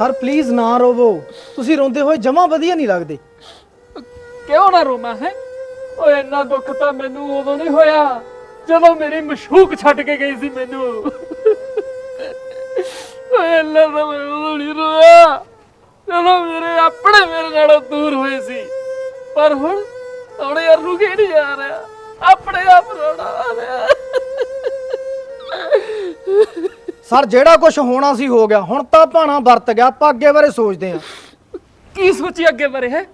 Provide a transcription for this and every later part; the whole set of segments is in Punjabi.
ਸਰ ਪਲੀਜ਼ ਨਾ ਰੋਵੋ। ਤੁਸੀਂ ਰੋਂਦੇ ਹੋਏ ਜਮਾ ਵਧੀਆ ਨਹੀਂ ਲੱਗਦੇ। ਕਿਉਂ ਨਾ ਰੋਵਾਂ, ਹੈ? ਓਏ, ਇੰਨਾ ਦੁੱਖ ਤਾਂ ਮੈਨੂੰ ਉਦੋਂ ਨਹੀਂ ਹੋਇਆ, ਜਦੋਂ ਮੇਰੀ ਮਸ਼ੂਕ ਛੱਡ ਕੇ ਗਈ ਸੀ ਮੈਨੂੰ। ਓਏ ਅੱਲਾ ਤਾਂ ਮੈਂ ਉਦੋਂ ਨਹੀਂ ਰੋਇਆ, ਜਦੋਂ ਮੇਰੇ ਆਪਣੇ ਮੇਰੇ ਨਾਲੋਂ ਦੂਰ ਹੋਏ ਸੀ। ਪਰ ਹੁਣ ਹੁਣ ਯਾਰ ਰੁਕੇ ਨਹੀਂ ਆ ਰਿਹਾ, ਆਪਣੇ ਆਪ ਰੋਣਾ ਆ ਰਿਹਾ। ਸਰ, ਜਿਹੜਾ ਕੁਝ ਹੋਣਾ ਸੀ ਹੋ ਗਿਆ। ਹੁਣ ਤਾਂ ਭਾਣਾ ਵਰਤ ਗਿਆ, ਆਪਾਂ ਅੱਗੇ ਬਾਰੇ ਸੋਚਦੇ ਹਾਂ। ਕੀ ਸੋਚੀ ਅੱਗੇ ਬਾਰੇ, ਹੈ?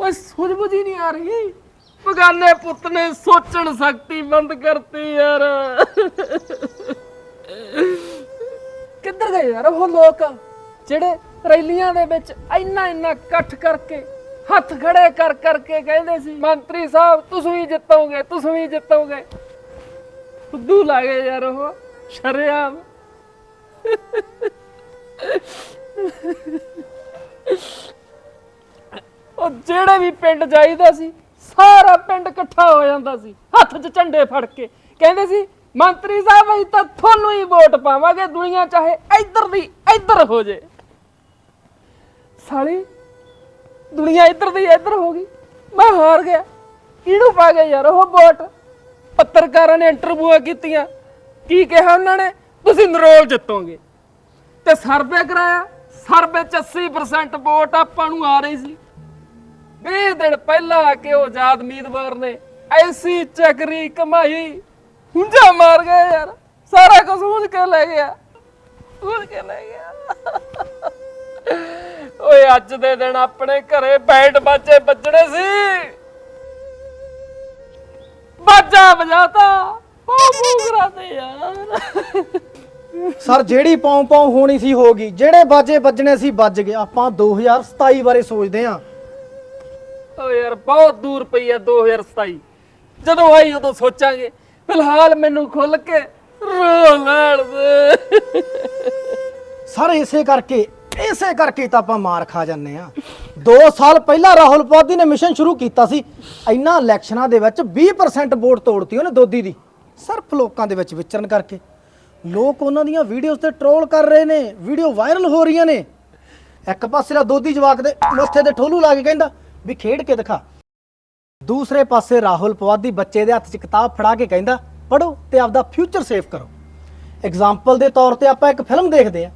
ਓਏ ਸੋਚ ਬੁਝੀ ਨਹੀਂ ਆ ਰਹੀ। ਬਗਾਨੇ ਪੁੱਤ ਨੇ ਸੋਚਣ ਸ਼ਕਤੀ ਬੰਦ ਕਰਤੀ, ਯਾਰ। ਕਿੱਧਰ ਗਏ ਯਾਰ ਉਹ ਲੋਕ? ਜਿਹੜੇ ਰੈਲੀਆਂ ਦੇ ਵਿੱਚ ਇੰਨਾ ਇੰਨਾ ਇਕੱਠ ਕਰਕੇ, ਹੱਥ ਖੜੇ ਕਰ ਕਰਕੇ ਕਹਿੰਦੇ ਸੀ, ਮੰਤਰੀ ਸਾਹਿਬ, ਤੁਸੀਂ ਵੀ ਜਿੱਤੋਗੇ, ਤੁਸੀਂ ਵੀ ਜਿੱਤੋਗੇ। ਫੁੱਦੂ ਲਾਗੇ ਯਾਰ ਉਹ। ਸ਼ਰਿਆਮ। ਉਹ ਜਿਹੜੇ ਵੀ ਪਿੰਡ ਜਾਈਦਾ ਸੀ, ਸਾਰਾ ਪਿੰਡ ਇਕੱਠਾ ਹੋ ਜਾਂਦਾ ਸੀ, ਹੱਥ 'ਚ ਝੰਡੇ ਫੜ ਕੇ। ਕਹਿੰਦੇ ਸੀ, ਮੰਤਰੀ ਸਾਹਿਬ, ਅਸੀਂ ਤਾਂ ਤੁਹਾਨੂੰ ਹੀ ਵੋਟ ਪਾਵਾਂਗੇ, ਦੁਨੀਆ ਚਾਹੇ ਇੱਧਰ ਦੀ ਇੱਧਰ ਹੋ ਜੇ। ਸਾਲੀ, ਦੁਨੀਆ ਇੱਧਰ ਦੀ ਇੱਧਰ ਹੋ ਗਈ, ਮੈਂ ਹਾਰ ਗਿਆ। ਕਿਹਨੂੰ ਪਾ ਗਿਆ ਯਾਰ ਉਹ ਵੋਟ? ਪੱਤਰਕਾਰਾਂ ਨੇ ਇੰਟਰਵਿਊਆਂ ਕੀਤੀਆਂ। ਕੀ ਕਿਹਾ ਉਹਨਾਂ ਨੇ? ਤੁਸੀਂ ਨਰੋਲ ਜਿੱਤੋਗੇ। ਤੇ ਸਰਵੇ ਕਰਾਇਆ, ਸਰਵੇ ਚ 80% ਵੋਟ ਆਪਾਂ ਨੂੰ ਆ ਰਹੀ ਸੀ। 20 ਦਿਨ ਪਹਿਲਾਂ ਆ ਉਹ ਆਜ਼ਾਦ ਉਮੀਦਵਾਰ ਨੇ ਐਸੀ ਚੱਕਰੀ ਕਮਾਈ। ਹੁੰਜਾ ਮਾਰ ਗਿਆ ਯਾਰ। ਸਾਰਾ ਕੁਝ ਹੁੰਜ ਕੇ ਲੈ ਗਿਆ। ਹੁੰਜ ਕੇ ਲੈ ਗਿਆ। ਓਏ, ਅੱਜ ਦੇ ਦਿਨ ਆਪਣੇ ਘਰੇ ਬੈਂਡ ਬਾਜੇ ਵੱਜਣੇ ਸੀ। ਬਾਜਾ ਵਜਾਤਾ। ਉਹ ਮੂਗਰਾ ਤੇ ਯਾਰ। ਸਰ ਜਿਹੜੀ ਪੌਂ ਪੌਂ ਹੋਣੀ ਸੀ ਹੋ ਗਈ। ਜਿਹੜੇ ਬਾਜੇ ਵੱਜਣੇ ਸੀ ਵੱਜ ਗਏ। ਆਪਾਂ 2027 ਬਾਰੇ ਸੋਚਦੇ ਹਾਂ। ਓ ਯਾਰ ਬਹੁਤ ਦੂਰ ਪਈ ਆ 2027 ਜਦੋਂ ਆਈ ਉਦੋਂ ਸੋਚਾਂਗੇ। ਫਿਲਹਾਲ ਮੈਨੂੰ ਖੁੱਲ ਕੇ ਰੋ ਲੈਣ ਦੇ। ਸਰ ਇਸੇ ਕਰਕੇ ਇਸੇ ਕਰਕੇ ਤਾਂ ਆਪਾਂ ਮਾਰ ਖਾ ਜਾਂਦੇ ਆ 2 ਸਾਲ ਪਹਿਲਾਂ ਰਾਹੁਲ ਪਾਦੀ ਨੇ ਮਿਸ਼ਨ ਸ਼ੁਰੂ ਕੀਤਾ ਸੀ। ਇੰਨਾ ਇਲੈਕਸ਼ਨਾਂ ਦੇ ਵਿੱਚ 20% ਵੋਟ ਤੋੜਤੀ ਉਹਨੇ ਦੋਦੀ ਦੀ। ਸਿਰਫ ਲੋਕਾਂ ਦੇ ਵਿੱਚ ਵਿਚਰਨ ਕਰਕੇ। ਲੋਕ ਉਹਨਾਂ ਦੀਆਂ ਵੀਡੀਓਜ਼ ਤੇ ਟਰੋਲ ਕਰ ਰਹੇ ਨੇ ਵੀਡੀਓ ਵਾਇਰਲ ਹੋ ਰਹੀਆਂ ਨੇ। ਇੱਕ ਪਾਸੇ ਦਾ ਦੋਦੀ ਜਵਾਕ ਦੇ ਮੱਥੇ ਤੇ ਠੋਲੂ ਲਾ ਕੇ ਕਹਿੰਦਾ, ਵੀ ਖੇਡ ਕੇ ਦਿਖਾ। ਦੂਸਰੇ ਪਾਸੇ ਰਾਹੁਲ ਪਵਾਦੀ ਬੱਚੇ ਦੇ ਹੱਥ 'ਚ ਕਿਤਾਬ ਫੜਾ ਕੇ ਕਹਿੰਦਾ ਪੜੋ ਤੇ ਆਪਦਾ ਫਿਊਚਰ ਸੇਵ ਕਰੋ। ਐਗਜ਼ਾਮਪਲ ਦੇ ਤੌਰ ਤੇ ਆਪਾਂ ਇੱਕ ਫਿਲਮ ਦੇਖਦੇ ਆ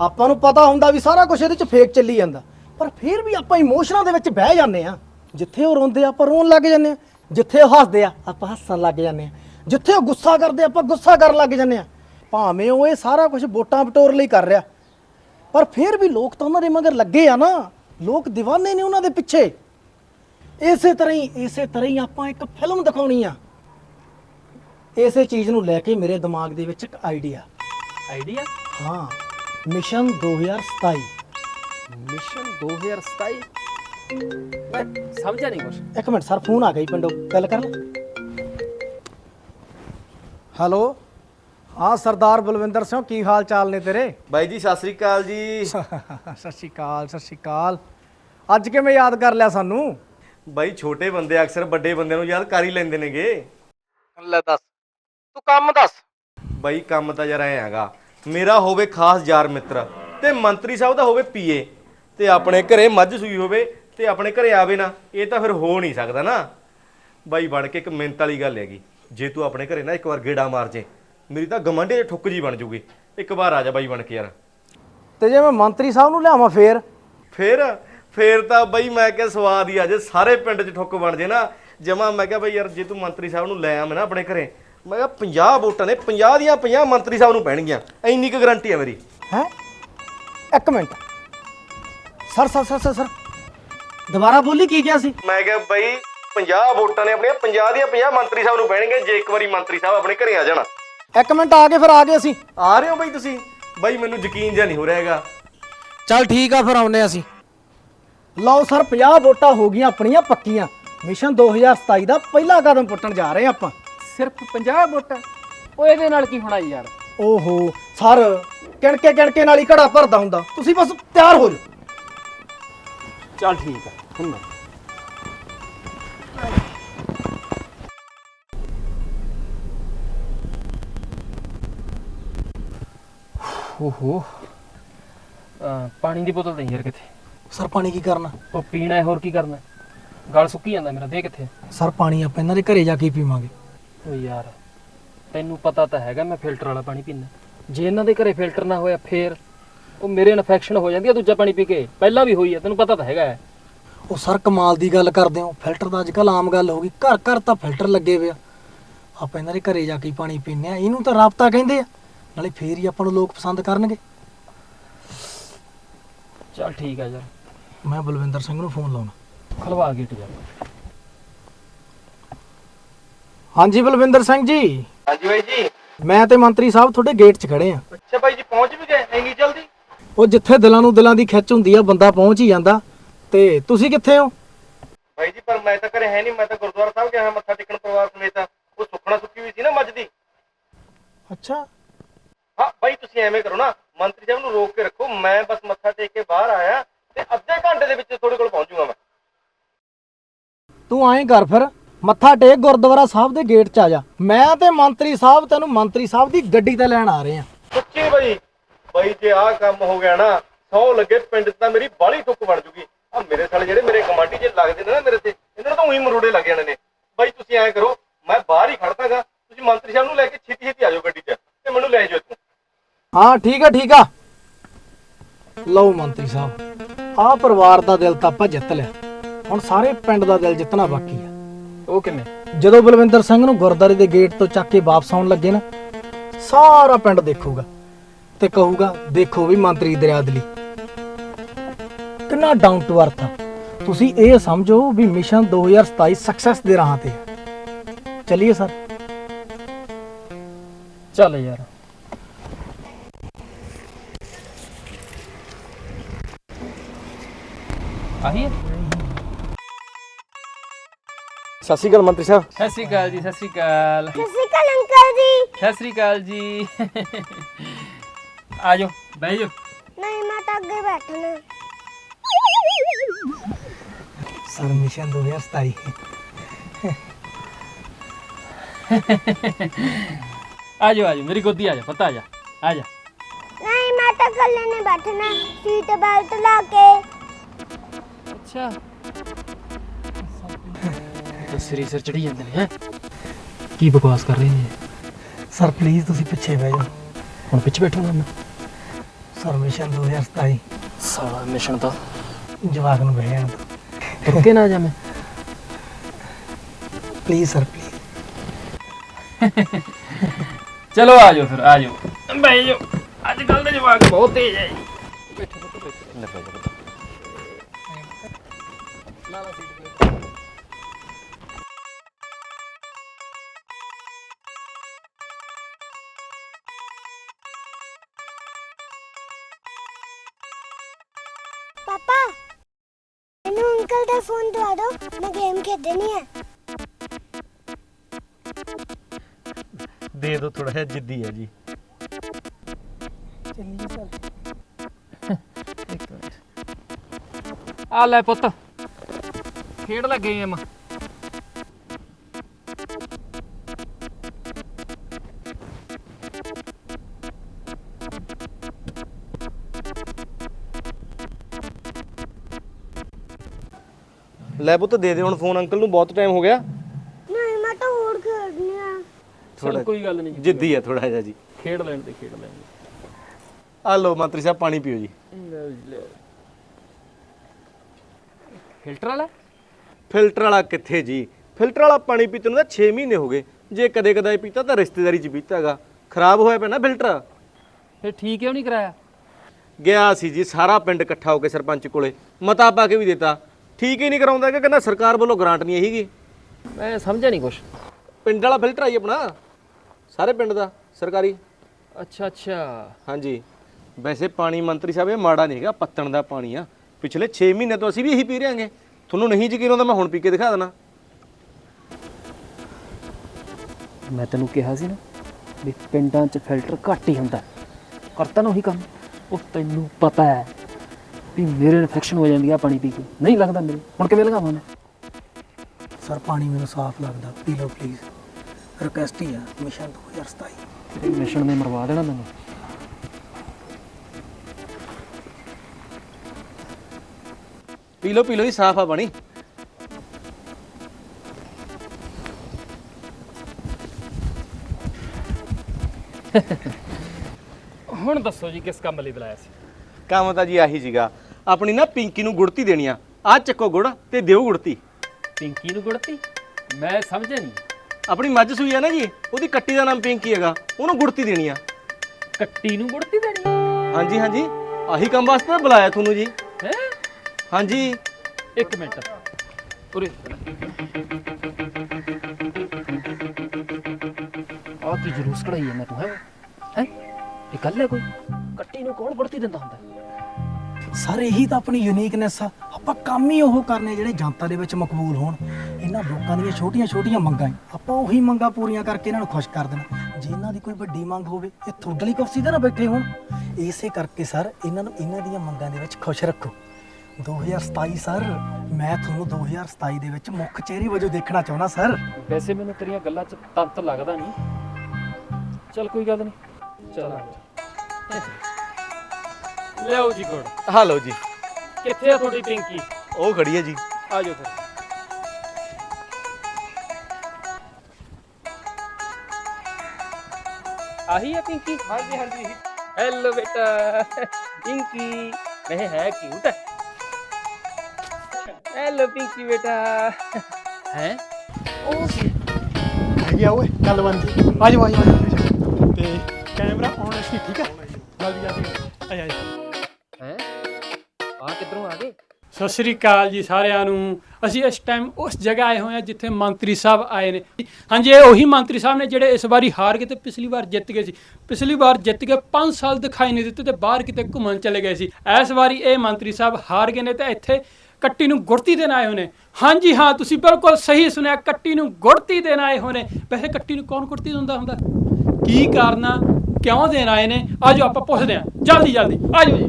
ਆਪਾਂ ਨੂੰ ਪਤਾ ਹੁੰਦਾ ਵੀ ਸਾਰਾ ਕੁਝ ਇਹਦੇ 'ਚ ਫੇਕ ਚੱਲੀ ਜਾਂਦਾ। ਪਰ ਫਿਰ ਵੀ ਆਪਾਂ ਇਮੋਸ਼ਨਾਂ ਦੇ ਵਿੱਚ ਬਹਿ ਜਾਂਦੇ ਆ ਜਿੱਥੇ ਉਹ ਰੋਂਦੇ ਆ, ਆਪਾਂ ਰੋਣ ਲੱਗ ਜਾਂਦੇ ਆ ਜਿੱਥੇ ਉਹ ਹੱਸਦੇ ਆ, ਆਪਾਂ ਹੱਸਣ ਲੱਗ ਜਾਂਦੇ ਆ ਜਿੱਥੇ ਉਹ ਗੁੱਸਾ ਕਰਦੇ ਆਪਾਂ ਗੁੱਸਾ ਕਰਨ ਲੱਗ ਜਾਂਦੇ ਆ। ਭਾਵੇਂ ਉਹ ਇਹ ਸਾਰਾ ਕੁਝ ਵੋਟਾਂ ਬਟੋਰ ਲਈ ਕਰ ਰਿਹਾ। ਪਰ ਫਿਰ ਵੀ ਲੋਕ ਤਾਂ ਉਹਨਾਂ ਦੇ ਮਗਰ ਲੱਗੇ ਆ ਨਾ। ਲੋਕ دیਵਾਨੇ ਨੇ ਉਹਨਾਂ ਦੇ ਪਿੱਛੇ। ਇਸੇ ਤਰ੍ਹਾਂ ਹੀ ਇਸੇ ਤਰ੍ਹਾਂ ਹੀ ਆਪਾਂ ਇੱਕ ਫਿਲਮ ਦਿਖਾਉਣੀ ਆ। ਇਸੇ ਚੀਜ਼ ਨੂੰ ਲੈ ਕੇ ਮੇਰੇ ਦਿਮਾਗ ਦੇ ਵਿੱਚ ਇੱਕ ਆਈਡੀਆ। ਆਈਡੀਆ? ਹਾਂ ਮਿਸ਼ਨ 2027 ਮਿਸ਼ਨ 2027 ਮੈਂ ਸਮਝਿਆ ਨਹੀਂ ਕੁਛ। ਇੱਕ ਮਿੰਟ ਸਰ ਫੋਨ ਆ ਗਿਆ ਜੀ ਪਿੰਡੋਂ। ਗੱਲ ਕਰ ਲੈ। ਹੈਲੋ? ਹਾਂ ਸਰਦਾਰ ਬਲਵਿੰਦਰ ਸਿੰਘ ਕੀ ਹਾਲ ਚਾਲ ਨੇ ਤੇਰੇ? ਬਾਈ ਜੀ ਸਤਿ ਸ੍ਰੀ ਅਕਾਲ ਜੀ। ਸਤਿ ਸ਼੍ਰੀ ਅਕਾਲ ਸਤਿ ਸ਼੍ਰੀ ਅਕਾਲ। ਅੱਜ ਕਿਵੇਂ ਯਾਦ ਕਰ ਲਿਆ ਸਾਨੂੰ? ਬਾਈ ਛੋਟੇ ਬੰਦੇ ਅਕਸਰ ਵੱਡੇ ਬੰਦਿਆਂ ਨੂੰ ਯਾਦ ਕਰ ਹੀ ਲੈਂਦੇ ਨੇਗੇ। ਲੈ ਦੱਸ ਤੂੰ ਕੰਮ ਦੱਸ। ਬਾਈ ਕੰਮ ਤਾਂ ਯਾਰ ਐ ਹੈਗਾ। ਮੇਰਾ ਹੋਵੇ ਖਾਸ ਯਾਰ ਮਿੱਤਰ ਤੇ ਮੰਤਰੀ ਸਾਹਿਬ ਦਾ ਹੋਵੇ ਪੀਏ। ਤੇ ਆਪਣੇ ਘਰੇ ਮੱਝ ਸੂਈ ਹੋਵੇ ਤੇ ਆਪਣੇ ਘਰੇ ਆਵੇ ਨਾ ਇਹ ਤਾਂ ਫਿਰ ਹੋ ਨਹੀਂ ਸਕਦਾ ਨਾ। ਬਾਈ ਬਣ ਕੇ ਇੱਕ ਮਿੰਤ ਵਾਲੀ ਗੱਲ ਹੈਗੀ। ਜੇ ਤੂੰ ਆਪਣੇ ਘਰੇ ਨਾ ਇੱਕ ਵਾਰ ਗੇੜਾ ਮਾਰ ਜੇ ਮੇਰੀ ਤਾਂ ਗਮੰਡੇ ਦੇ ਠੁੱਕ ਜੀ ਬਣ ਜੂਗੀ। ਇੱਕ ਵਾਰ ਆ ਜਾ ਬਾਈ ਬਣ ਕੇ ਯਾਰ। ਤੇ ਜੇ ਮੈਂ ਮੰਤਰੀ ਸਾਹਿਬ ਨੂੰ ਲਿਆਵਾਂ ਫੇਰ? ਫੇਰ? ਫੇਰ ਤਾਂ ਬਈ ਮੈਂ ਕਿਹਾ ਸਵਾਦ ਹੀ ਆ ਜੇ ਸਾਰੇ ਪਿੰਡ 'ਚ ਠੁੱਕ ਬਣ ਜੇ ਨਾ। ਜਮਾ ਮੈਂ ਕਿਹਾ ਬਈ ਯਾਰ ਜੇ ਤੂੰ ਮੰਤਰੀ ਸਾਹਿਬ ਨੂੰ ਲੈ ਆਵੇਂ ਨਾ ਆਪਣੇ ਘਰੇ ਮੈਂ ਕਿਹਾ 50 ਵੋਟਾਂ ਨੇ 50 ਦੀਆਂ 50 ਮੰਤਰੀ ਸਾਹਿਬ ਨੂੰ ਪੈਣਗੀਆਂ। ਇੰਨੀ ਕੁ ਗਾਰੰਟੀ ਆ ਮੇਰੀ। ਹੈ? ਇੱਕ minute. Sir sir sir sir sir. ਦੁਬਾਰਾ ਬੋਲੀ ਕੀ ਕਿਹਾ ਸੀ? ਮੈਂ ਕਿਹਾ ਬਈ 50 ਵੋਟਾਂ ਨੇ ਆਪਣੀਆਂ 50 ਦੀਆਂ 50 ਮੰਤਰੀ ਸਾਹਿਬ ਨੂੰ ਪੈਣਗੀਆਂ ਜੇ ਇੱਕ ਵਾਰੀ ਮੰਤਰੀ ਸਾਹਿਬ ਆਪਣੇ ਘਰੇ ਆ ਜਾਣਾ। ਇੱਕ ਮਿੰਟ ਆ ਕੇ ਫਿਰ ਆ ਗਏ ਅਸੀਂ। ਆ ਰਹੇ ਹੋ ਬਈ ਤੁਸੀਂ? ਬਈ ਮੈਨੂੰ ਯਕੀਨ ਜਿਹਾ ਨਹੀਂ ਹੋ ਰਿਹਾ ਹੈਗਾ। ਚੱਲ ਠੀਕ ਆ ਫਿਰ ਆਉਨੇ ਅਸੀਂ। ਲਓ ਸਰ 50 ਵੋਟਾਂ ਹੋ ਗਈਆਂ ਆਪਣੀਆਂ ਪੱਕੀਆਂ। ਮਿਸ਼ਨ 2027 ਦਾ ਪਹਿਲਾ ਕਦਮ ਪੁੱਟਣ ਜਾ ਰਹੇ ਹਾਂ ਆਪਾਂ। ਸਿਰਫ 50 ਵੋਟਾਂ? ਉਹ ਇਹਦੇ ਨਾਲ ਕੀ ਹੋਣਾ ਯਾਰ? ਓਹੋ ਸਰ ਕਿਣਕੇ ਕਿਣਕੇ ਨਾਲ ਹੀ ਘੜਾ ਭਰਦਾ ਹੁੰਦਾ। ਤੁਸੀਂ ਬਸ ਤਿਆਰ ਹੋ ਜਾਓ। ਚੱਲ ਠੀਕ ਆ ਹੁਣ ਓਹੋ। ਅਹ ਪਾਣੀ ਦੀ ਬੋਤਲ ਦੇ ਯਾਰ ਕਿੱਥੇ? ਸਰ ਪਾਣੀ ਕੀ ਕਰਨਾ? ਉਹ ਪੀਣਾ ਹੈ, ਹੋਰ ਕੀ ਕਰਨਾ ਹੈ? ਗਲ ਸੁੱਕੀ ਜਾਂਦਾ ਮੇਰਾ ਦੇ ਕਿੱਥੇ ਸਰ ਪਾਣੀ ਆਪਾਂ ਇਹਨਾਂ ਦੇ ਘਰੇ ਜਾ ਕੇ ਹੀ ਪੀਵਾਂਗੇ। ਓ ਯਾਰ ਤੈਨੂੰ ਪਤਾ ਤਾਂ ਹੈਗਾ ਮੈਂ ਫਿਲਟਰ ਵਾਲਾ ਪਾਣੀ ਪੀਂਦਾ। ਜੇ ਇਹਨਾਂ ਦੇ ਘਰੇ ਫਿਲਟਰ ਨਾ ਹੋਇਆ ਫੇਰ ਉਹ ਮੇਰੇ ਇਨਫੈਕਸ਼ਨ ਹੋ ਜਾਂਦੀ ਆ ਦੂਜਾ ਪਾਣੀ ਪੀ ਕੇ। ਪਹਿਲਾਂ ਵੀ ਹੋਈ ਆ ਤੈਨੂੰ ਪਤਾ ਤਾਂ ਹੈਗਾ ਹੈ। ਉਹ ਸਰ ਕਮਾਲ ਦੀ ਗੱਲ ਕਰਦੇ ਹੋ। ਫਿਲਟਰ ਤਾਂ ਅੱਜ ਕੱਲ ਆਮ ਗੱਲ ਹੋ ਗਈ। ਘਰ ਘਰ ਤਾਂ ਫਿਲਟਰ ਲੱਗੇ ਹੋਏ ਆ। ਆਪਾਂ ਇਹਨਾਂ ਦੇ ਘਰੇ ਜਾ ਕੇ ਹੀ ਪਾਣੀ ਪੀਂਦੇ ਆ ਇਹਨੂੰ ਤਾਂ ਰਾਬਤਾ ਕਹਿੰਦੇ ਆ। ਨਾਲੇ ਫੇਰ ਹੀ ਆਪਾਂ ਨੂੰ ਲੋਕ ਪਸੰਦ ਕਰਨਗੇ। ਚੱਲ ਠੀਕ ਆ ਯਾਰ। ਮੈਂ ਬਲਵਿੰਦਰ ਸਿੰਘ ਨੂੰ ਫੋਨ ਲਾਉਣਾ। ਖਲਵਾ ਗੇਟ ਜਾ। ਹਾਂਜੀ ਬਲਵਿੰਦਰ ਸਿੰਘ ਜੀ। ਹਾਂਜੀ ਬਾਈ ਜੀ। ਮੈਂ ਤੇ ਮੰਤਰੀ ਸਾਹਿਬ ਤੁਹਾਡੇ ਗੇਟ 'ਚ ਖੜੇ ਆ। ਅੱਛਾ ਬਾਈ ਜੀ ਪਹੁੰਚ ਵੀ ਗਏ ਇੰਨੀ ਜਲਦੀ? ਉਹ ਜਿੱਥੇ ਦਿਲਾਂ ਨੂੰ ਦਿਲਾਂ ਦੀ ਖਿੱਚ ਹੁੰਦੀ ਆ ਬੰਦਾ ਪਹੁੰਚ ਹੀ ਜਾਂਦਾ। ਤੇ ਤੁਸੀਂ ਕਿੱਥੇ ਹੋ? ਬਾਈ ਜੀ ਪਰ ਮੈਂ ਤਾਂ ਘਰੇ ਹੈ ਨਹੀਂ ਮੈਂ ਤਾਂ ਗੁਰਦੁਆਰਾ ਸਾਹਿਬ ਗਿਆ ਹਾਂ ਮੱਥਾ ਟੇਕਣ ਪਰਿਵਾਰ ਸਮੇਤ। ਉਹ ਸੁੱਖਣਾ ਸੁੱਕੀ ਹੋਈ ਸੀ ਨਾ ਮੱਝ ਦੀ। ਅੱਛਾ। ਹਾਂ ਬਾਈ ਤੁਸੀਂ ਐਵੇਂ ਕਰੋ ਨਾ ਮੰਤਰੀ ਸਾਹਿਬ ਨੂੰ ਰੋਕ ਕੇ ਰੱਖੋ ਮੈਂ ਬਸ ਮੱਥਾ ਟੇਕ ਕੇ ਬਾਹਰ ਆਇਆ ਤੇ ਅੱਧੇ ਘੰਟੇ ਦੇ ਵਿੱਚ ਤੁਹਾਡੇ ਕੋਲ ਪਹੁੰਚੂਗਾ ਮੈਂ। ਤੂੰ ਐਂ ਕਰ ਫਿਰ ਮੱਥਾ ਟੇਕ ਗੁਰਦੁਆਰਾ ਸਾਹਿਬ ਦੇ ਗੇਟ 'ਚ ਆ ਜਾ। ਮੈਂ ਤੇ ਮੰਤਰੀ ਸਾਹਿਬ ਤੈਨੂੰ ਮੰਤਰੀ ਸਾਹਿਬ ਦੀ ਗੱਡੀ ਤੇ ਲੈਣ ਆ ਰਹੇ ਆ। ਸੱਚੀ ਬਾਈ ਬਾਈ ਜੇ ਆਹ ਕੰਮ ਹੋ ਗਿਆ ਨਾ ਸੌ ਲੱਗੇ ਪਿੰਡ 'ਚ ਤਾਂ ਮੇਰੀ ਬਾਲੀ ਟੁੱਕ ਬਣ ਜੂਗੀ। ਆ ਮੇਰੇ ਸਾਲੇ ਜਿਹੜੇ ਮੇਰੇ ਕਮਾਂਡੀ ਜੇ ਲੱਗਦੇ ਨੇ ਨਾ ਮੇਰੇ ਤੇ ਇਹਨਾਂ ਨੂੰ ਤਾਂ ਉਹੀ ਮਰੋੜੇ ਲੱਗ ਜਾਣੇ ਨੇ। ਬਾਈ ਤੁਸੀਂ ਐਂ ਕਰੋ ਮੈਂ ਬਾਹਰ ਹੀ ਖੜਦਾਗਾ ਤੁਸੀਂ ਮੰਤਰੀ ਸਾਹਿਬ ਨੂੰ ਲੈ ਕੇ ਛੇਤੀ ਛੇਤੀ ਆ ਜਾਓ ਗੱਡੀ 'ਚ ਤੇ ਮੈਨੂੰ ਲੈ ਜਾਓ ਇੱਥੋਂ। ਹਾਂ ਠੀਕ ਆ ਠੀਕ ਆ। ਲਓ ਮੰਤਰੀ ਸਾਹਿਬ ਆਹ ਪਰਿਵਾਰ ਦਾ ਦਿਲ ਤਾਂ ਆਪਾਂ ਜਿੱਤ ਲਿਆ। ਹੁਣ ਸਾਰੇ ਪਿੰਡ ਦਾ ਦਿਲ ਜਿੱਤਣਾ ਬਾਕੀ ਆ। ਉਹ ਕਿਵੇਂ ਜਦੋਂ ਬਲਵਿੰਦਰ ਸਿੰਘ ਨੂੰ ਗੁਰਦਾਰੇ ਦੇ ਗੇਟ ਤੋਂ ਚੱਕ ਕੇ ਵਾਪਸ ਆਉਣ ਲੱਗੇ ਨਾ ਸਾਰਾ ਪਿੰਡ ਦੇਖੂਗਾ ਤੇ ਕਹੂਗਾ ਦੇਖੋ ਵੀ ਮੰਤਰੀ ਦਰਿਆਦਲੀ। ਕਿੰਨਾ ਡਾਊਨ ਟੂ ਅਰਥ ਆ। ਤੁਸੀਂ ਇਹ ਸਮਝੋ ਵੀ ਮਿਸ਼ਨ 2027 ਸਕਸੈਸ ਦੇ ਰਾਹਾਂ ਤੇ ਹੈ ਚਲਿਏ ਸਰ। ਚੱਲ ਯਾਰ। ਆਹੀ ਹੈ। ਸਤਿ ਸ਼੍ਰੀ ਅਕਾਲ ਮੰਤਰੀ ਸਾਹਿਬ। ਸਤਿ ਸ਼੍ਰੀ ਅਕਾਲ ਜੀ ਸਤਿ ਸ਼੍ਰੀ ਅਕਾਲ। ਤੁਸੀਂ ਕੱਲ ਅੰਕਲ ਜੀ। ਸਤਿ ਸ਼੍ਰੀ ਅਕਾਲ ਜੀ। ਆ ਜਾਓ ਬਹਿ ਜਾਓ। ਨਹੀਂ ਮੈਂ ਤਾਂ ਅੱਗੇ ਬੈਠਣਾ। ਸਰ ਮਿਸ਼ਨ 2027 ਆ ਜਾਓ ਆ ਜਾਓ ਮੇਰੀ ਗੋਦੀ ਆ ਜਾ ਪਤਾ ਆ ਜਾ ਆ ਜਾ। ਨਹੀਂ ਮੈਂ ਤਾਂ ਕੱਲੇ ਨਹੀਂ ਬੈਠਣਾ। ਸੀਟ ਬੈਲਟ ਲਾ ਕੇ। ਅੱਛਾ। ਤਾਂ ਸਰੀ ਸਰ ਚੜੀ ਜਾਂਦੇ ਨੇ ਹੈ? ਕੀ ਬਕਵਾਸ ਕਰ ਰਹੇ ਨੇ? ਸਰ ਪਲੀਜ਼ ਤੁਸੀਂ ਪਿੱਛੇ ਬਹਿ ਜਾਓ। ਹੁਣ ਪਿੱਛੇ ਬੈਠੂਗਾ ਮੈਂ। ਸਰ ਮਿਸ਼ਨ 2027 ਸਾਲਾ ਮਿਸ਼ਨ ਤਾਂ ਜਵਾਕ ਨੂੰ ਬਹਿ ਜਾਣ ਰੁਕੇ ਨਾ ਜਾ ਮੈਂ। ਪਲੀਜ਼ ਸਰ ਪਲੀਜ਼ ਚਲੋ ਆ ਜਾਓ ਫਿਰ ਆ ਜਾਓ। ਬਹਿ ਜਾਓ। ਅੱਜ ਕੱਲ ਦੇ ਜਵਾਕ ਬਹੁਤ ਤੇਜ਼ ਹੈ ਜੀ। ਪਾਪਾ ਮੈਨੂੰ ਅੰਕਲ ਦਾ ਫੋਨ ਦਵਾ ਦਿਓ ਮੈਂ ਗੇਮ ਖੇਡਣੀ ਹੈ ਦੇ ਥੋੜਾ ਜਿਹਾ ਜਿੱਦੀ ਹੈ ਜੀ ਚੱਲੀਏ ਸਰ ਆ ਲੈ ਪੁੱਤ ਖੇਡ ਲੈ ਗੇਮ। ਲੈ ਪੁੱਤ ਦੇ ਦੇ ਹੁਣ ਫੋਨ ਅੰਕਲ ਨੂੰ ਬਹੁਤ ਟਾਈਮ ਹੋ ਗਿਆ। ਨਹੀਂ ਮੈਂ ਤਾਂ ਹੋਰ ਖੇਡਣੀ ਹੈ ਚਲ ਕੋਈ ਗੱਲ ਨਹੀਂ। ਜਿੱਦੀ ਹੈ ਥੋੜਾ ਜਿਹਾ ਜੀ। ਖੇਡ ਲੈਣ ਤੇ ਖੇਡ ਲੈਣ ਆ ਲਓ ਮੰਤਰੀ ਸਾਹਿਬ ਪਾਣੀ ਪੀਓ ਜੀ। ਫਿਲਟਰ ਵਾਲਾ? ਫਿਲਟਰ ਵਾਲਾ ਕਿੱਥੇ ਜੀ? ਫਿਲਟਰ ਵਾਲਾ ਪਾਣੀ ਪੀਤੇ ਨੂੰ ਤਾਂ 6 ਮਹੀਨੇ ਹੋ ਗਏ। ਜੇ ਕਦੇ ਕਦਾਈ ਪੀਤਾ ਤਾਂ ਰਿਸ਼ਤੇਦਾਰੀ 'ਚ ਪੀਤਾਗਾ ਖਰਾਬ ਹੋਇਆ ਪਿਆ ਨਾ ਫਿਲਟਰ? ਫਿਰ ਠੀਕ ਕਿਉਂ ਨਹੀਂ ਕਰਾਇਆ? ਗਿਆ ਸੀ ਜੀ ਸਾਰਾ ਪਿੰਡ ਇਕੱਠਾ ਹੋ ਕੇ ਸਰਪੰਚ ਕੋਲੇ। ਮਤਾ ਪਾ ਕੇ ਵੀ ਦਿੱਤਾ। ਠੀਕ ਹੀ ਨਹੀਂ ਕਰਾਉਂਦਾ ਕਿ ਕਹਿੰਦਾ ਸਰਕਾਰ ਵੱਲੋਂ ਗ੍ਰਾਂਟ ਨਹੀਂ ਹੈਗੀ। ਮੈਂ ਸਮਝਿਆ ਨਹੀਂ ਕੁਛ। ਪਿੰਡ ਵਾਲਾ ਫਿਲਟਰ ਆਈ ਆਪਣਾ। ਸਾਰੇ ਪਿੰਡ ਦਾ ਸਰਕਾਰੀ। ਅੱਛਾ ਅੱਛਾ। ਹਾਂਜੀ। ਵੈਸੇ ਪਾਣੀ ਮੰਤਰੀ ਸਾਹਿਬ ਇਹ ਮਾੜਾ ਨਹੀਂ ਹੈਗਾ ਪੱਤਣ ਦਾ ਪਾਣੀ ਆ। ਪਿਛਲੇ 6 ਮਹੀਨੇ ਤੋਂ ਅਸੀਂ ਵੀ ਇਹੀ ਪੀ ਰਹੇ ਹਾਂਗੇ। ਤੁਹਾਨੂੰ ਨਹੀਂ ਯਕੀਨ ਆਉਂਦਾ ਮੈਂ ਹੁਣ ਪੀ ਕੇ ਦਿਖਾ ਦੇਣਾ ਮੈਂ ਤੈਨੂੰ ਕਿਹਾ ਸੀ ਨਾ ਵੀ ਪਿੰਡਾਂ 'ਚ ਫਿਲਟਰ ਘੱਟ ਹੀ ਹੁੰਦਾ। ਕਰਤਾ ਨਾ ਉਹੀ ਕੰਮ। ਉਹ ਤੈਨੂੰ ਪਤਾ ਹੈ ਵੀ ਮੇਰੇ ਇਨਫੈਕਸ਼ਨ ਹੋ ਜਾਂਦੀ ਆ ਪਾਣੀ ਪੀ ਕੇ। ਨਹੀਂ ਲੱਗਦਾ ਮੇਰੇ। ਹੁਣ ਕਿਵੇਂ ਲਗਾਵਾਂ ਮੈਂ? ਸਰ ਪਾਣੀ ਮੈਨੂੰ ਸਾਫ਼ ਲੱਗਦਾ। ਪੀ ਲਓ ਪਲੀਜ਼ ਰਿਕਵੈਸਟ ਹੀ ਆ। ਮਿਸ਼ਨ 2027 ਤੇਰੇ ਮਿਸ਼ਨ ਨੇ ਮਰਵਾ ਦੇਣਾ ਮੈਨੂੰ? ਪੀ ਲਓ ਪੀ ਲਓ ਜੀ ਸਾਫ਼ ਆ ਬਣੀ ਹੁਣ ਦੱਸੋ ਜੀ ਕਿਸ ਕੰਮ ਲਈ ਬੁਲਾਇਆ ਸੀ? ਕੰਮ ਤਾਂ ਜੀ ਆਹੀ ਸੀਗਾ। ਆਪਣੀ ਨਾ ਪਿੰਕੀ ਨੂੰ ਗੁੜਤੀ ਦੇਣੀ ਆ। ਆ ਚੱਕੋ ਗੁੜ ਤੇ ਦਿਓ ਗੁੜਤੀ। ਪਿੰਕੀ ਨੂੰ ਗੁੜਤੀ? ਮੈਂ ਸਮਝਿਆ ਨਹੀਂ। ਆਪਣੀ ਮੱਝ ਸੂਈ ਆ ਨਾ ਜੀ ਉਹਦੀ ਕੱਟੀ ਦਾ ਨਾਮ ਪਿੰਕੀ ਹੈਗਾ। ਉਹਨੂੰ ਗੁੜਤੀ ਦੇਣੀ ਆ। ਕੱਟੀ ਨੂੰ ਗੁੜਤੀ ਦੇਣੀ? ਹਾਂਜੀ ਹਾਂਜੀ। ਆਹੀ ਕੰਮ ਵਾਸਤੇ ਤਾਂ ਬੁਲਾਇਆ ਤੁਹਾਨੂੰ ਜੀ। ਹਾਂਜੀ। ਇੱਕ ਮਿੰਟ। ਉਰੇ ਆ ਕੀ ਜਲੂਸ ਕਢਾਈ ਜਾਂਦਾ ਤੂੰ ਹੈ? ਹੈ? ਇਹ ਗੱਲ ਹੈ ਕੋਈ? ਕੱਟੀ ਨੂੰ ਕੌਣ ਗੁੜਤੀ ਦਿੰਦਾ ਹੁੰਦਾ? ਸਰ ਇਹੀ ਤਾਂ ਆਪਣੀ ਯੂਨੀਕਨੈਸ ਆ। ਆਪਾਂ ਕੰਮ ਹੀ ਉਹ ਕਰਨੇ ਜਿਹੜੇ ਜਨਤਾ ਦੇ ਵਿੱਚ ਮਕਬੂਲ ਹੋਣ। ਇਹਨਾਂ ਲੋਕਾਂ ਦੀਆਂ ਛੋਟੀਆਂ-ਛੋਟੀਆਂ ਮੰਗਾਂ ਏ। ਆਪਾਂ ਉਹੀ ਮੰਗਾਂ ਪੂਰੀਆਂ ਕਰਕੇ ਇਹਨਾਂ ਨੂੰ ਖੁਸ਼ ਕਰ ਦੇਣਾ। ਜੇ ਇਹਨਾਂ ਦੀ ਕੋਈ ਵੱਡੀ ਮੰਗ ਹੋਵੇ ਇਹ ਤੁਹਾਡੇ ਲਈ ਕੁਰਸੀ ਤੇ ਨਾ ਬੈਠੇ ਹੋਣ। ਇਸੇ ਕਰਕੇ ਸਰ ਇਹਨਾਂ ਨੂੰ ਇਹਨਾਂ ਦੀਆਂ ਮੰਗਾਂ ਦੇ ਵਿੱਚ ਖੁਸ਼ ਰੱਖੋ। 2027 ਸਰ ਮੈਂ ਤੁਹਾਨੂੰ 2027 ਦੇ ਵਿੱਚ ਮੁੱਖ ਚਿਹਰੇ ਵਜੋਂ ਦੇਖਣਾ ਚਾਹੁੰਦਾ ਸਰ। ਵੈਸੇ ਮੈਨੂੰ ਤੇਰੀਆਂ ਗੱਲਾਂ 'ਚ ਤੰਤ ਲੱਗਦਾ ਨਹੀਂ। ਚਲ ਕੋਈ ਗੱਲ ਨਹੀਂ। ਚਲ। ਆ ਜਾ ਲਿਆਓ ਜੀ ਗੁੜ। ਹਾਂ ਲਓ ਜੀ। ਕਿੱਥੇ ਆ ਤੁਹਾਡੀ ਪਿੰਕੀ? ਉਹ ਖੜੀ ਹੈ ਜੀ। ਆ ਜਾਓ ਫਿਰ। ਆਹੀ ਹੈ ਪਿੰਕੀ? ਹਾਂਜੀ ਹਾਂਜੀ। ਹੈਲੋ ਬੇਟਾ। ਪਿੰਕੀ ਮੈਂ ਹੈ ਕਿਊਟ ਹੈਲੋ ਪਿੰਕੀ ਬੇਟਾ। ਹੈ? ਉਹ ਆ ਓਏ ਗੱਲ ਗਈ ਆ ਜਾ ਆ ਜਾ ਤੇ ਕੈਮਰਾ ਆਨ ਸੀ ਠੀਕ ਹੈ? ਜਲਦੀ ਜਲਦੀ। ਆ ਜਾ ਹੈ? ਆ ਕਿੱਧਰੋਂ ਆ ਗਏ? ਸਤਿ ਸ੍ਰੀ ਅਕਾਲ ਜੀ ਸਾਰਿਆਂ ਨੂੰ। ਅਸੀਂ ਇਸ ਟਾਈਮ ਉਸ ਜਗ੍ਹਾ ਆਏ ਹੋਏ ਹਾਂ ਜਿੱਥੇ ਮੰਤਰੀ ਸਾਹਿਬ ਆਏ ਨੇ। ਹਾਂਜੀ ਇਹ ਉਹੀ ਮੰਤਰੀ ਸਾਹਿਬ ਨੇ ਜਿਹੜੇ ਇਸ ਵਾਰੀ ਹਾਰ ਗਏ ਤੇ ਪਿਛਲੀ ਵਾਰ ਜਿੱਤ ਗਏ ਸੀ। ਪਿਛਲੀ ਵਾਰ ਜਿੱਤ ਕੇ 5 ਸਾਲ ਦਿਖਾਈ ਨਹੀਂ ਦਿੱਤੇ ਤੇ ਬਾਹਰ ਕਿਤੇ ਘੁੰਮਣ ਚਲੇ ਗਏ ਸੀ। ਇਸ ਵਾਰੀ ਇਹ ਮੰਤਰੀ ਸਾਹਿਬ ਹਾਰ ਗਏ ਨੇ ਤੇ ਇੱਥੇ ਕੱਟੀ ਨੂੰ ਗੁੜਤੀ ਦੇਣ ਆਏ ਨੇ ਹਾਂਜੀ ਹਾਂ ਤੁਸੀਂ ਬਿਲਕੁਲ ਸਹੀ ਸੁਣਿਆ ਕੱਟੀ ਨੂੰ ਗੁੜਤੀ ਦੇਣ ਆਏ ਨੇ ਵੈਸੇ ਕੱਟੀ ਨੂੰ ਕੌਣ ਗੁੜਤੀ ਦਿੰਦਾ ਹੁੰਦਾ? ਕੀ ਕਾਰਨਾ ਕਿਉਂ ਦੇਣ ਆਏ ਨੇ? ਆਜੋ ਆਪਾਂ ਪੁੱਛਦੇ ਹਾਂ। ਜਲਦੀ ਜਲਦੀ ਆਜੋ ਜੀ।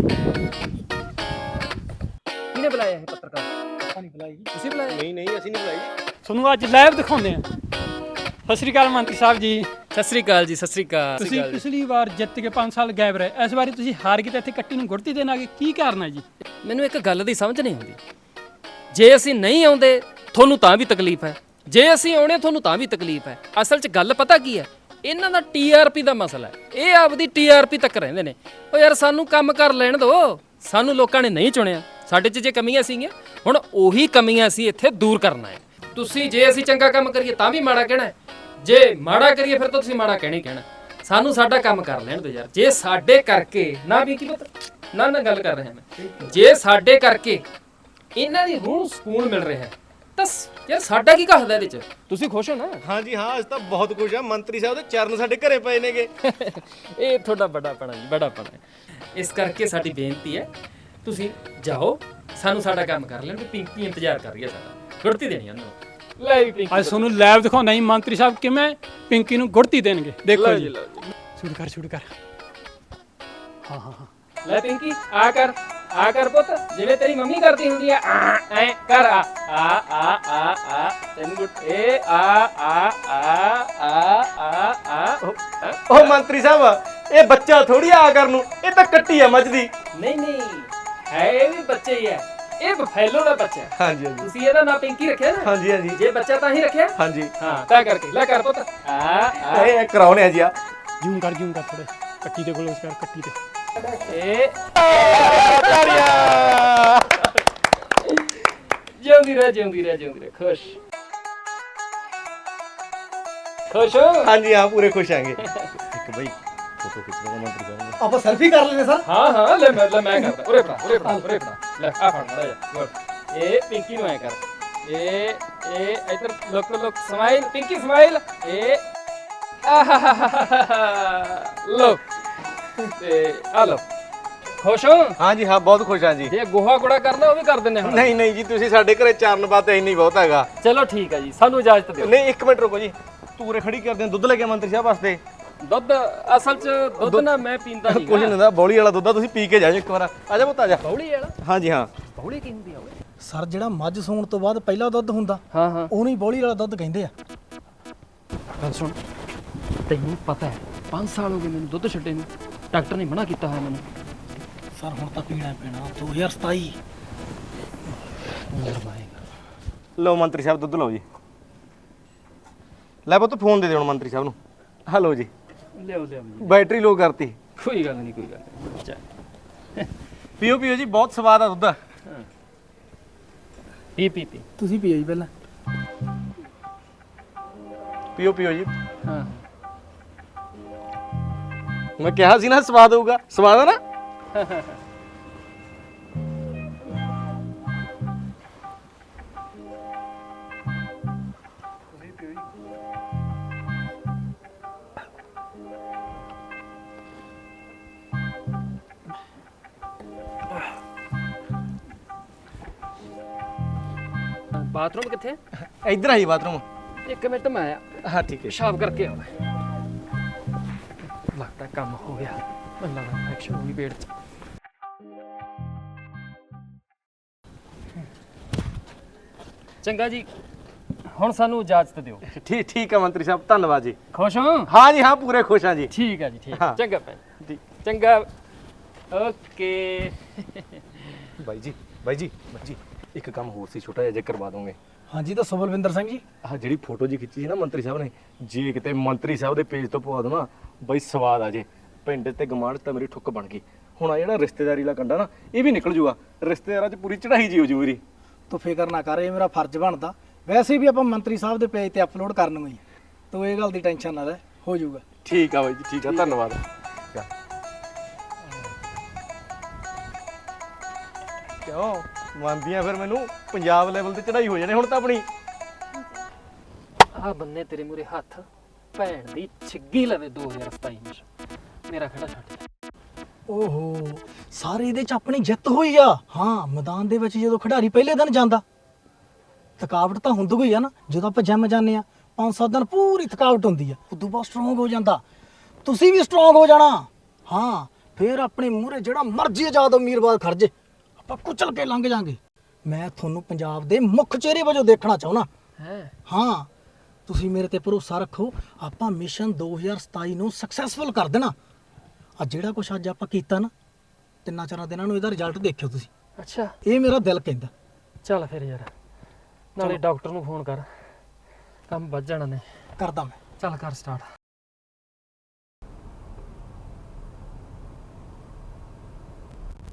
ਕਿਹਨੇ ਬੁਲਾਇਆ ਇਹ ਪੱਤਰਕਾਰ? ਨਹੀਂ ਬੁਲਾਈ। ਤੁਸੀਂ ਬੁਲਾਇਆ? ਨਹੀਂ ਨਹੀਂ ਅਸੀਂ ਨਹੀਂ ਬੁਲਾਈ। ਤੁਹਾਨੂੰ ਅੱਜ ਲਾਈਵ ਦਿਖਾਉਂਦੇ ਆ ਸਤਿ ਸ਼੍ਰੀ ਅਕਾਲ ਮੰਤਰੀ ਸਾਹਿਬ ਜੀ। ਸਤਿ ਸ੍ਰੀ ਅਕਾਲ ਜੀ ਸਤਿ ਸ੍ਰੀ ਅਕਾਲ। ਤੁਸੀਂ ਪਿਛਲੀ ਵਾਰ ਜਿੱਤ ਕੇ 5 ਸਾਲ ਗਾਇਬ ਰਹੇ ਇਸ ਵਾਰੀ ਤੁਸੀਂ ਹਾਰ ਗਏ ਤੇ ਇੱਥੇ ਕੱਟੀ ਨੂੰ ਗੁੜਤੀ ਦੇਣ ਆ ਗਏ ਕੀ ਕਾਰਨ ਹੈ ਜੀ? ਮੈਨੂੰ ਇੱਕ ਗੱਲ ਦੀ ਸਮਝ ਨਹੀਂ ਆਉਂਦੀ। ਜੇ ਅਸੀਂ ਨਹੀਂ ਆਉਂਦੇ ਤੁਹਾਨੂੰ ਤਾਂ ਵੀ ਤਕਲੀਫ ਹੈ। ਜੇ ਅਸੀਂ ਆਉਣੇ ਤੁਹਾਨੂੰ ਤਾਂ ਵੀ ਤਕਲੀਫ ਹੈ। ਅਸਲ 'ਚ ਗੱਲ ਪਤਾ ਕੀ ਹੈ? ਇਹਨਾਂ ਦਾ ਟੀਆਰਪੀ ਦਾ ਮਸਲਾ ਹੈ। ਇਹ ਆਪਦੀ ਟੀਆਰਪੀ ਤੱਕ ਰਹਿੰਦੇ ਨੇ। ਓ ਯਾਰ ਸਾਨੂੰ ਕੰਮ ਕਰ ਲੈਣ ਦਿਓ ਸਾਨੂੰ ਲੋਕਾਂ ਨੇ ਨਹੀਂ ਚੁਣਿਆ। ਸਾਡੇ 'ਚ ਜੇ ਕਮੀਆਂ ਸੀਗੀਆਂ ਹੁਣ ਉਹੀ ਕਮੀਆਂ ਅਸੀਂ ਇੱਥੇ ਦੂਰ ਕਰਨਾ ਹੈ। ਤੁਸੀਂ ਜੇ ਅਸੀਂ ਚੰਗਾ ਕੰਮ ਕਰੀਏ ਤਾਂ ਵੀ ਮਾੜਾ ਕਹਿਣਾ ਹੈ। ਜੇ ਮਾੜਾ ਕਰੀਏ ਫਿਰ ਤਾਂ ਤੁਸੀਂ ਮਾੜਾ ਕਹਿਣਾ ਕਹਿਣਾ। ਸਾਨੂੰ ਸਾਡਾ ਕੰਮ ਕਰ ਲੈਣ ਦਿਓ ਯਾਰ। ਜੇ ਸਾਡੇ ਕਰਕੇ ਨਾ ਵੀ ਕੀ ਪਤਾ? ਨਾ ਨਾ ਗੱਲ ਕਰ ਰਿਹਾ ਮੈਂ। ਜੇ ਸਾਡੇ ਕਰਕੇ ਇਹਨਾਂ ਦੀ ਰੂਹ ਨੂੰ ਸਕੂਨ ਮਿਲ ਰਿਹਾ ਹੈ ਤਾਂ ਯਾਰ ਸਾਡਾ ਕੀ ਕਹਦਾ ਇਹਦੇ ਚ? ਤੁਸੀਂ ਖੁਸ਼ ਹੋ ਨਾ? ਹਾਂਜੀ ਹਾਂ ਅੱਜ ਤਾਂ ਬਹੁਤ ਖੁਸ਼ ਆ ਮੰਤਰੀ ਸਾਹਿਬ ਦੇ ਚਰਨ ਸਾਡੇ ਘਰੇ ਪਏ ਨੇਗੇ। ਇਹ ਤੁਹਾਡਾ ਬੜਾ ਪਣਾ ਜੀ ਬੜਾ ਪਣਾ ਇਸ ਕਰਕੇ ਸਾਡੀ ਬੇਨਤੀ ਹੈ ਤੁਸੀਂ ਜਾਓ ਸਾਨੂੰ ਸਾਡਾ ਕੰਮ ਕਰ ਲੈਣ ਤੇ ਪਿੰਕੀ ਇੰਤਜ਼ਾਰ ਕਰ ਰਹੀ ਹੈ ਸਾਡਾ। ਗੁੜਤੀ ਦੇਣੀ ਉਹਨੂੰ ਲੈ ਵੀ ਪਿੰਕੀ ਅੱਜ ਤੁਹਾਨੂੰ ਲਾਈਵ ਦਿਖਾਉਂਦਾ ਜੀ ਮੰਤਰੀ ਸਾਹਿਬ ਕਿਵੇਂ ਪਿੰਕੀ ਨੂੰ ਗੁੜਤੀ ਦੇਣਗੇ? ਦੇਖੋ ਜੀ। ਸ਼ੁਰੂ ਕਰ ਸ਼ੁਰੂ ਕਰ। ਹਾਂ ਹਾਂ ਹਾਂ। ਲੈ ਪਿੰਕੀ ਆ ਕਰ ਆ ਕਰ ਪੁੱਤ। ਜਿਵੇਂ ਤੇਰੀ ਮੰਮੀ ਕਰਦੀ ਹੁੰਦੀ ਆ ਆ, ਐ ਕਰ ਆ ਆ ਆ ਆ ਆ। ਤੈਨੂੰ ਗੁੱਟ ਏ ਆ ਆ ਆ ਆ ਆ ਆ। ਉਹ, ਮੰਤਰੀ ਸਾਹਿਬ ਇਹ ਬੱਚਾ ਥੋੜੀ ਆ ਕਰਨ ਨੂੰ ਇਹ ਤਾਂ ਕੱਟੀ ਆ ਮੱਝ ਦੀ। ਨਹੀਂ ਨਹੀਂ ਹੈ ਇਹ ਵੀ ਬੱਚੇ ਹੀ ਹੈ ਇਹ ਬਫੈਲੋ ਦਾ ਬੱਚਾ ਹੈ। ਹਾਂਜੀ ਹਾਂਜੀ। ਤੁਸੀਂ ਇਹਦਾ ਨਾਂ ਪਿੰਕੀ ਰੱਖਿਆ ਨਾ? ਹਾਂਜੀ ਹਾਂਜੀ। ਜੇ ਬੱਚਾ ਤਾਂ ਹੀ ਰੱਖਿਆ? ਹਾਂਜੀ। ਹਾਂ ਤਾਂ ਕਰਕੇ। ਲੈ ਕਰ ਪੁੱਤ। ਆ ਆ। ਇਹ ਕਰਾਉਣੇ ਆ ਜੀ ਆ। ਜੂਮ ਕਰ ਜੂਮ ਕਰ ਥੋੜੇ ਕੱਟੀ ਤੇ ਗਲੋਸ ਕਰ ਕੱਟੀ ਤੇ। ਏ ਜਿਉਂਦੀ ਰਹਿ ਜਿਉਂਦੀ ਰਹਿ ਜਿਉਂਦੀ ਰਹਿ। ਖੁਸ਼। ਖੁਸ਼ ਹੋ? ਹਾਂਜੀ ਹਾਂ ਪੂਰੇ ਖੁਸ਼ ਆਂਗੇ ਇੱਕ ਬਈ ਫੋਟੋ ਖਿੱਚ ਲਓ ਮੰਤਰੀ ਸਾਹਿਬ ਦੀ ਆਪਾਂ ਸੈਲਫੀ ਕਰ ਲੈਨੇ ਸਰ। ਹਾਂ ਹਾਂ ਲੈ ਮੈਂ ਲੈ ਮੈਂ ਕਰਦਾ। ਉਰੇ ਫੜਾ ਉਰੇ ਲੈ ਆ ਫੜ ਮੜਾ ਜਾ ਗੁੱਡ ਇਹ ਪਿੰਕੀ ਨੂੰ ਐ ਕਰ। ਇਹ ਇਹ ਇਧਰ ਲੋਕ ਲੋਕ ਸਮਾਈਲ ਪਿੰਕੀ ਸਮਾਈਲ। ਇਹ। ਲੋ ਤੇ ਆ ਲੋ ਖੁਸ਼ ਹੋ? ਹਾਂਜੀ ਹਾਂ ਬਹੁਤ ਖੁਸ਼ ਆ ਜੀ। ਜੇ ਗੋਹਾ ਗੁੜਾ ਕਰਨਾ ਉਹ ਵੀ ਕਰ ਦਿੰਨੇ ਹੁਣ। ਨਹੀਂ ਨਹੀਂ ਜੀ ਤੁਸੀਂ ਸਾਡੇ ਘਰੇ ਚਰਨ ਬਾਤ ਇੰਨੀ ਬਹੁਤ ਹੈਗਾ। ਚਲੋ ਠੀਕ ਹੈ ਜੀ ਸਾਨੂੰ ਇਜਾਜ਼ਤ ਦਿਓ। ਨਹੀਂ ਇੱਕ ਮਿੰਟ ਰੁਕੋ ਜੀ। ਤੂਰੇ ਖੜੀ ਕਰਦੇ ਦੁੱਧ ਲੈ ਕੇ ਮੰਤਰੀ ਸਾਹਿਬ ਵਾਸਤੇ। ਦੁੱਧ ਅਸਲ ਚ ਦੁੱਧ ਨਾ ਮੈਂ ਪੀਂਦਾ ਨਹੀਂ ਕੁਝ ਨਹੀਂ ਹੁੰਦਾ ਬੌਲੀ ਵਾਲਾ ਦੁੱਧ ਆ, ਤੁਸੀਂ ਪੀ ਕੇ ਜਾਓ ਇੱਕ ਵਾਰ। ਆ ਜਾ ਪੁੱਤ ਆ ਜਾ। ਬੌਲੀ ਵਾਲਾ? ਹਾਂਜੀ ਹਾਂ। ਬੌਲੀ ਕੀ ਹੁੰਦੀ ਆ ਓਏ ਸਰ ਜਿਹੜਾ ਮੱਝ ਸੂਣ ਤੋਂ ਬਾਅਦ ਪਹਿਲਾ ਦੁੱਧ ਹੁੰਦਾ ਹਾਂ ਹਾਂ। ਉਹਨੂੰ ਹੀ ਬੋਲੀ ਵਾਲਾ ਦੁੱਧ ਕਹਿੰਦੇ ਆ। ਗੱਲ ਸੁਣ ਤੈਨੂੰ ਪਤਾ ਹੈ 5 ਸਾਲ ਹੋ ਗਏ ਮੈਨੂੰ ਦੁੱਧ ਛੱਡੇ ਨੂੰ ਡਾਕਟਰ ਨੇ ਮਨਾ ਕੀਤਾ ਹੋਇਆ ਮੈਨੂੰ। ਸਰ ਹੁਣ ਤਾਂ ਪੀਣਾ ਹੀ ਪੈਣਾ 2027 ਲਓ ਮੰਤਰੀ ਸਾਹਿਬ ਦੁੱਧ ਲਓ ਜੀ। ਲੈ ਪੁੱਤ ਫੋਨ ਦੇ ਦੇ ਹੁਣ ਮੰਤਰੀ ਸਾਹਿਬ ਨੂੰ। ਹਲੋ ਜੀ। ਲਿਓ ਲਿਓ ਜੀ ਬੈਟਰੀ ਲੋ ਕਰਤੀ। ਕੋਈ ਗੱਲ ਨਹੀਂ ਕੋਈ ਗੱਲ ਨਹੀਂ। ਚੱਲ। ਪੀਓ ਪੀਓ ਜੀ ਬਹੁਤ ਸਵਾਦ ਆ ਦੁੱਧ। ਪੀ ਪੀ ਪੀ। ਤੁਸੀਂ ਪੀਓ ਜੀ ਪਹਿਲਾਂ। ਪੀਓ ਪੀਓ ਜੀ। ਹਾਂ। ਮੈਂ ਕਿਹਾ ਸੀ ਨਾ ਸਵਾਦ ਹੋਊਗਾ। ਸਵਾਦ ਆ ਨਾ? ਬਾਥਰੂਮ ਕਿੱਥੇ? ਇੱਧਰ ਆਈ ਬਾਥਰੂਮ। ਇੱਕ ਮਿੰਟ ਮੈਂ ਆਇਆ। ਹਾਂ ਠੀਕ ਹੈ। ਪਿਸ਼ਾਬ ਕਰਕੇ ਆਉਣਾ ਲੱਗਦਾ ਕੰਮ ਹੋ ਗਿਆ। ਮੈਨੂੰ ਲੱਗਦਾ ਇਨਫੈਕਸ਼ਨ ਹੋ ਗਈ ਪੇਟ 'ਚ। ਚੰਗਾ ਜੀ। ਹੁਣ ਸਾਨੂੰ ਇਜਾਜ਼ਤ ਦਿਓ। ਠੀਕ ਠੀਕ ਹੈ ਮੰਤਰੀ ਸਾਹਿਬ ਧੰਨਵਾਦ ਜੀ। ਖੁਸ਼ ਹੋ? ਹਾਂ ਜੀ ਹਾਂ ਪੂਰੇ ਖੁਸ਼ ਹਾਂ ਜੀ। ਠੀਕ ਹੈ ਜੀ ਠੀਕ। ਹਾਂ। ਚੰਗਾ ਭੈਣ। ਚੰਗਾ। ਓਕੇ। ਬਾਈ ਜੀ ਬਾਈ ਜੀ ਬਾਈ ਜੀ। ਇੱਕ ਕੰਮ ਹੋਰ ਸੀ ਛੋਟਾ ਜਿਹਾ ਜੇ ਕਰਵਾ ਦੋਗੇ। ਹਾਂਜੀ ਦੱਸੋ ਬਲਵਿੰਦਰ ਸਿੰਘ ਜੀ। ਆਹ ਜਿਹੜੀ ਫੋਟੋ ਜੀ ਖਿੱਚੀ ਸੀ ਨਾ ਮੰਤਰੀ ਸਾਹਿਬ ਨੇ ਜੇ ਕਿਤੇ ਮੰਤਰੀ ਸਾਹਿਬ ਦੇ ਪੇਜ ਤੋਂ ਪਵਾ ਦੋ ਨਾ ਬਈ ਸਵਾਦ ਆ ਜੇ ਪਿੰਡ ਤੇ ਗਮਾਂਡ ਤਾਂ ਮੇਰੀ ਠੁੱਕ ਬਣ ਗਈ। ਹੁਣ ਆ ਜਿਹੜਾ ਰਿਸ਼ਤੇਦਾਰੀ ਦਾ ਕੰਡਾ ਨਾ ਇਹ ਵੀ ਨਿਕਲ ਜੂਗਾ ਰਿਸ਼ਤੇਦਾਰਾਂ 'ਚ ਪੂਰੀ ਚੜਾਈ ਜੀ ਹੋ ਜੂ ਮੇਰੀ ਤੂੰ ਫਿਕਰ ਨਾ ਕਰ ਇਹ ਮੇਰਾ ਫਰਜ਼ ਬਣਦਾ। ਵੈਸੇ ਵੀ ਆਪਾਂ ਮੰਤਰੀ ਸਾਹਿਬ ਦੇ ਪੇਜ ਤੇ ਅਪਲੋਡ ਕਰਨਗੇ ਹੀ। ਤੂੰ ਇਹ ਗੱਲ ਦੀ ਟੈਨਸ਼ਨ ਨਾ ਲੈ ਹੋ ਜਾਊਗਾ ਠੀਕ ਆ ਬਾਈ ਜੀ ਠੀਕ ਆ। ਧੰਨਵਾਦ। ਕਿਉਂ? ਮੰਨਦੀਆਂ ਫਿਰ ਮੈਨੂੰ ਪੰਜਾਬ ਲੈਵਲ ਤੇ ਚੜਾਈ ਹੋ ਜਾਣੇ ਹੁਣ ਤਾਂ ਆਪਣੀ। ਆ ਬੰਨੇ ਤੇਰੇ ਮੂਰੇ ਹੱਥ ਭੈਣ ਦੀ ਛਿੱਗੀ ਲਵੇ 2027 ਵਿੱਚ। ਮੇਰਾ ਖੜਾ ਛੱਡ ਓਹੋ ਸਾਰੇ ਇਹਦੇ ਚ ਆਪਣੀ ਜਿੱਤ ਹੋਈ ਆ। ਹਾਂ ਮੈਦਾਨ ਦੇ ਵਿੱਚ ਜਦੋਂ ਖਿਡਾਰੀ ਪਹਿਲੇ ਦਿਨ ਜਾਂਦਾ ਥਕਾਵਟ ਤਾਂ ਹੁੰਦੀ ਹੋਈ ਆ ਨਾ ਜਦੋਂ ਆਪਾਂ ਜਿਮ ਜਾਂਦੇ ਆ ਪੰਜ ਸੱਤ ਦਿਨ ਪੂਰੀ ਥਕਾਵਟ ਹੁੰਦੀ ਆ ਉਦੋਂ ਬਾਅਦ ਸਟਰੋਂਗ ਹੋ ਜਾਂਦਾ। ਤੁਸੀਂ ਵੀ ਸਟਰੋਂਗ ਹੋ ਜਾਣਾ। ਹਾਂ ਫੇਰ ਆਪਣੇ ਮੂਹਰੇ ਜਿਹੜਾ ਮਰਜ਼ੀ ਆਜ਼ਾਦ ਉਮੀਦਵਾਰ ਖਰਜੇ ਆਪਾਂ ਕੁਚਲ ਕੇ ਲੰਘ ਜਾਾਂਗੇ। ਮੈਂ ਤੁਹਾਨੂੰ ਪੰਜਾਬ ਦੇ ਮੁੱਖ ਚਿਹਰੇ ਵਜੋਂ ਦੇਖਣਾ ਚਾਹੁੰਦਾ। ਹੈ। ਹਾਂ ਤੁਸੀਂ ਮੇਰੇ ਤੇ ਭਰੋਸਾ ਰੱਖੋ ਆਪਾਂ ਮਿਸ਼ਨ 2027 ਨੂੰ ਸਕਸੈਸਫੁਲ ਕਰ ਦੇਣਾ। ਆ ਜਿਹੜਾ ਕੁਛ ਅੱਜ ਆਪਾਂ ਕੀਤਾ ਨਾ ਤਿੰਨਾਂ ਚਾਰਾਂ ਦਿਨਾਂ ਨੂੰ ਇਹਦਾ ਰਿਜ਼ਲਟ ਦੇਖਿਓ ਤੁਸੀਂ। ਅੱਛਾ। ਇਹ ਮੇਰਾ ਦਿਲ ਕਹਿੰਦਾ। ਚੱਲ ਫਿਰ ਯਾਰ ਨਾਲੇ ਡਾਕਟਰ ਨੂੰ ਫੋਨ ਕਰ। ਕੰਮ ਵੱਧ ਜਾਣਾ ਨੇ। ਕਰਦਾ ਮੈਂ। ਚੱਲ ਕਰ ਸਟਾਰਟ